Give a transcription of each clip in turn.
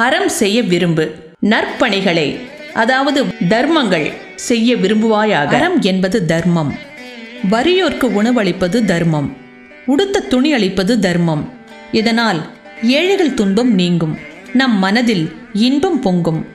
அறம் செய்ய விரும்பு. நற்பணிகளை அதாவது தர்மங்கள் செய்ய விரும்புவாயாக. அறம் என்பது தர்மம். வறியோர்க்கு உணவளிப்பது தர்மம். உடுத்த துணி அளிப்பது தர்மம். இதனால் ஏழைகள் துன்பம் நீங்கும். நம் மனதில் இன்பம் பொங்கும்.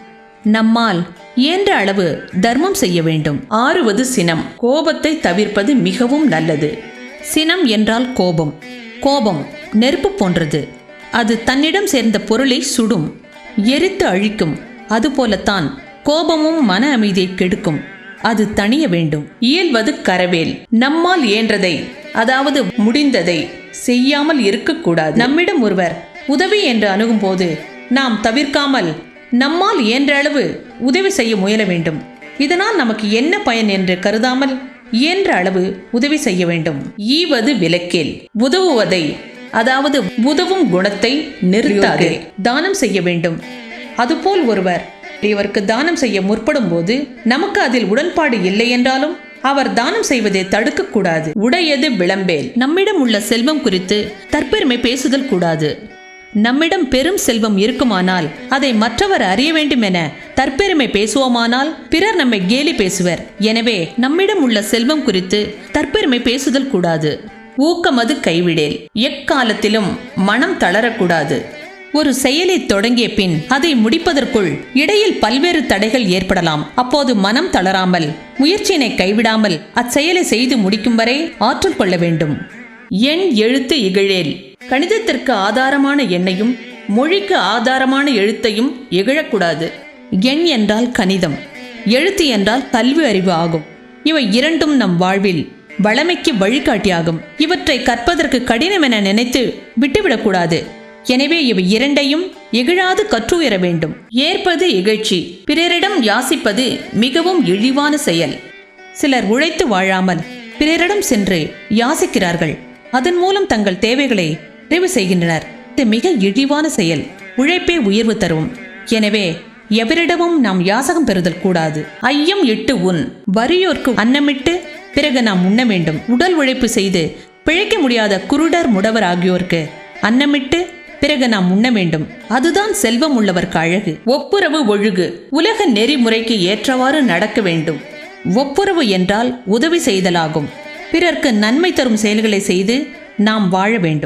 நம்மால் இயன்ற அளவு தர்மம் செய்ய வேண்டும். ஆறுவது சினம். கோபத்தை தவிர்ப்பது மிகவும் நல்லது. சினம் என்றால் கோபம். கோபம் நெருப்பு போன்றது. அது தன்னிடம் சேர்ந்த பொருளை சுடும். எரித்து அழிக்கும். அதுபோலத்தான் கோபமும் மன அமைதியை கெடுக்கும். அது தணிய வேண்டும். இயல்வது கரவேல். நம்மால் இயன்றதை அதாவது முடிந்ததை செய்யாமல் இருக்கக்கூடாது. நம்மிடம் ஒருவர் உதவி என்று அணுகும்போது நாம் தவிர்க்காமல் நம்மால் இயன்ற அளவு உதவி செய்ய முயல வேண்டும். இதனால் நமக்கு என்ன பயன் என்று கருதாமல் இயன்ற அளவு உதவி செய்ய வேண்டும். ஈவது விலக்கேல் உதவுவதை அதாவது உதவும் குணத்தை நிறுத்தாதே. தானம் செய்ய வேண்டும். அதுபோல் ஒருவர் இவருக்கு தானம் செய்ய முற்படும் போது நமக்கு அதில் உடன்பாடு இல்லை என்றாலும் அவர் தானம் செய்வதை தடுக்கக்கூடாது. உடையது விளம்பேல். நம்மிடம் உள்ள செல்வம் குறித்து தற்பெருமை பேசுதல் கூடாது. நம்மிடம் பெரும் செல்வம் இருக்குமானால் அதை மற்றவர் அறிய வேண்டும் என தற்பெருமை பேசுவோமானால் பிறர் நம்மை கேலி பேசுவர். எனவே நம்மிடம் உள்ள செல்வம் குறித்து தற்பெருமை பேசுதல் கூடாது. ஊக்கமது கைவிடேல். எக்காலத்திலும் மனம் தளரக்கூடாது. ஒரு செயலை தொடங்கிய பின் அதை முடிப்பதற்குள் இடையில் பல்வேறு தடைகள் ஏற்படலாம். அப்போது மனம் தளராமல் முயற்சியினை கைவிடாமல் அச்செயலை செய்து முடிக்கும் வரை ஆற்றல் கொள்ள வேண்டும். எண் எழுத்து இகழேல். கணிதத்திற்கு ஆதாரமான எண்ணையும் மொழிக்கு ஆதாரமான எழுத்தையும் இகழக்கூடாது. எண் என்றால் கணிதம். எழுத்து என்றால் கல்வி அறிவு ஆகும். இவை இரண்டும் நம் வாழ்வில் வளமைக்கு வழிகாட்டியாகும். இவற்றை கற்பதற்கு கடினம் என நினைத்து விட்டுவிடக்கூடாது. எனவே இவை இரண்டையும் இகழாது கற்றுயர வேண்டும். ஏற்பது இகழ்ச்சி பிறரிடம் யாசிப்பது மிகவும் இழிவான செயல். சிலர் உழைத்து வாழாமல் பிறரிடம் சென்று யாசிக்கிறார்கள். அதன் மூலம் தங்கள் தேவைகளை நிறைவு செய்கின்றனர். இது மிக இழிவான செயல் உழைப்பே உயர்வு தரும். எனவே எவரிடமும் நாம் யாசகம் பெறுதல் கூடாது. ஐயம் இட்டு உன் வறியோர்க்கு அன்னமிட்டு பிறகு நாம் உண்ண வேண்டும். உடல் உழைப்பு செய்து பிழைக்க முடியாத குருடர் முடவர் ஆகியோருக்கு அன்னமிட்டு பிறகு நாம் உண்ண வேண்டும். அதுதான் செல்வம் உள்ளவர்க்கு அழகு. ஒப்புரவு ஒழுகு. உலக நெறிமுறைக்கு ஏற்றவாறு நடக்க வேண்டும். ஒப்புரவு என்றால் உதவி செய்தலாகும். பிறர்க்கு நன்மை தரும் செயல்களை செய்து நாம் வாழ வேண்டும்.